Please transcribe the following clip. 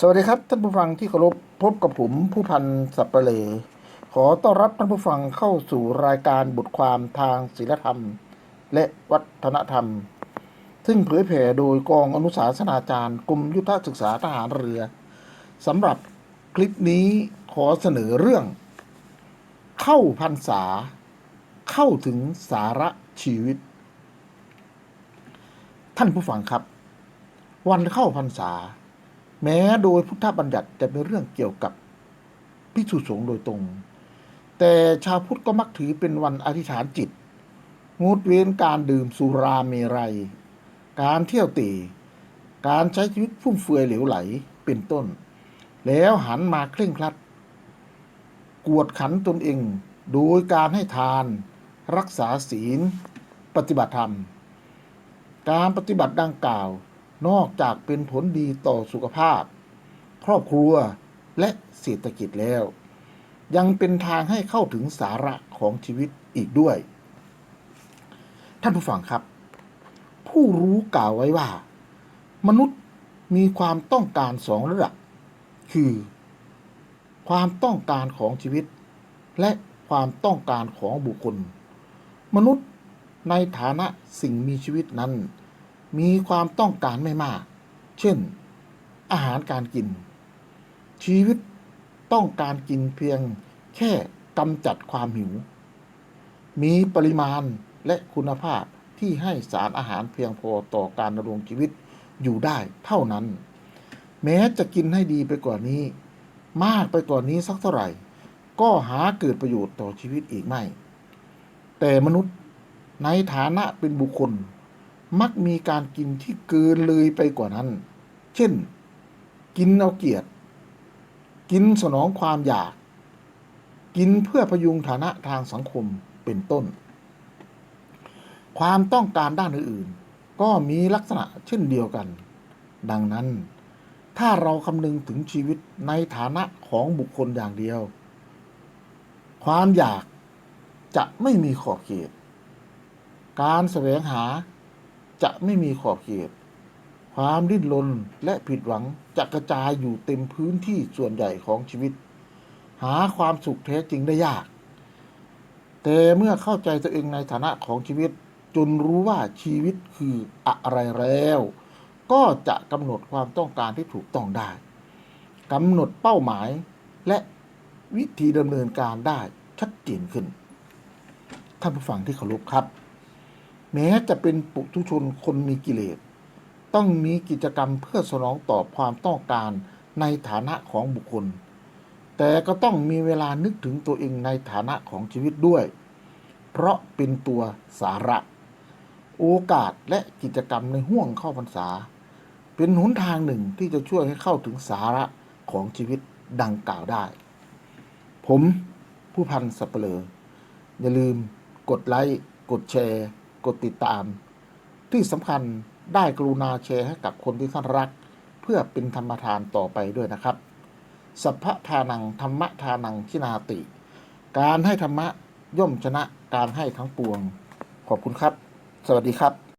สวัสดีครับ ท่านผู้ฟังที่เคารพพบกับผมผู้พันสับปะเลอขอต้อนรับท่านผู้ฟังเข้าสู่รายการบทความทางศีลธรรม และวัฒนธรรม ซึ่งเผยแผ่โดยกองอนุสาสนาจารย์กรมยุทธศึกษาทหารเรือสำหรับคลิปนี้ขอเสนอเรื่อง เข้าพรรษา เข้าถึงสาระชีวิต ท่านผู้ฟังครับ วันเข้าพรรษา แม้โดยพุทธบัญญัติจะเป็นเรื่องเกี่ยวกับพิสุสงโดยตรง แต่ชาวพุทธก็มักถือเป็นวันอธิษฐานจิต งดเว้นการดื่มสุราเมรัย การเที่ยวตีการใช้ชีวิตฟุ่มเฟือยเหลวไหลเป็นต้น แล้วหันมาเคร่งครัด กวดขันตนเอง โดยการให้ทาน รักษาศีล ปฏิบัติธรรม การปฏิบัติดังกล่าว นอกจากเป็นผลดีต่อสุขภาพ ครอบครัวและเศรษฐกิจแล้ว ยังเป็นทางให้เข้าถึงสาระของชีวิตอีกด้วย ท่านผู้ฟังครับ ผู้รู้กล่าวไว้ว่า มนุษย์มีความต้องการสองระดับ คือ ความต้องการของชีวิต และความต้องการของบุคคล มนุษย์ในฐานะสิ่งมีชีวิตนั้น มีความต้องการไม่มาก เช่น อาหารการกิน ชีวิตต้องการกินเพียงแค่กำจัดความหิว มีปริมาณและคุณภาพที่ให้สารอาหารเพียงพอต่อการดำรงชีวิตอยู่ได้เท่านั้น แม้จะกินให้ดีไปกว่านี้ มากไปกว่านี้สักเท่าไหร่ ก็หาเกิดประโยชน์ต่อชีวิตอีกไม่ แต่มนุษย์ในฐานะเป็นบุคคล มักมีการกินที่เกินเลยไปกว่านั้น เช่น กินเอาเกียรติ กินสนองความอยาก กินเพื่อพยุงฐานะทางสังคมเป็นต้น ความต้องการด้านอื่นๆ ก็มีลักษณะเช่นเดียวกัน ดังนั้น ถ้าเราคำนึงถึงชีวิตในฐานะของบุคคลอย่างเดียว ความอยากจะไม่มีขอบเขต การแสวงหา จะไม่มีขอบเขต ความดิ้นรนและผิดหวังจะกระจายอยู่เต็มพื้นที่ส่วนใหญ่ของชีวิต หาความสุขแท้จริงได้ยาก แต่เมื่อเข้าใจตัวเองในฐานะของชีวิต จนรู้ว่าชีวิตคืออะไรแล้ว ก็จะกำหนดความต้องการที่ถูกต้องได้กำหนดเป้าหมายและวิธีดำเนินการได้ชัดเจนขึ้น ท่านผู้ฟังที่เคารพครับ แม้จะเป็นปุถุชนคนมีกิเลส ต้องมีกิจกรรมเพื่อสนองตอบความต้องการในฐานะของบุคคล แต่ก็ต้องมีเวลานึกถึงตัวเองในฐานะของชีวิตด้วย เพราะเป็นตัวสาระ โอกาสและกิจกรรมในห่วงเข้าพรรษา เป็นหนทางหนึ่งที่จะช่วยให้เข้าถึงสาระของชีวิตดังกล่าวได้ ผมผู้พันสับเปลออย่าลืมกดไลค์ กดแชร์ กดติดตาม ที่สำคัญได้กรุณาแชร์ให้กับคนที่ท่านรัก เพื่อเป็นธรรมทานต่อไปด้วยนะครับ สัพพะทานังธรรมะทานังชินาติ การให้ธรรมะย่อมชนะการให้ทั้งปวง ขอบคุณครับ สวัสดีครับ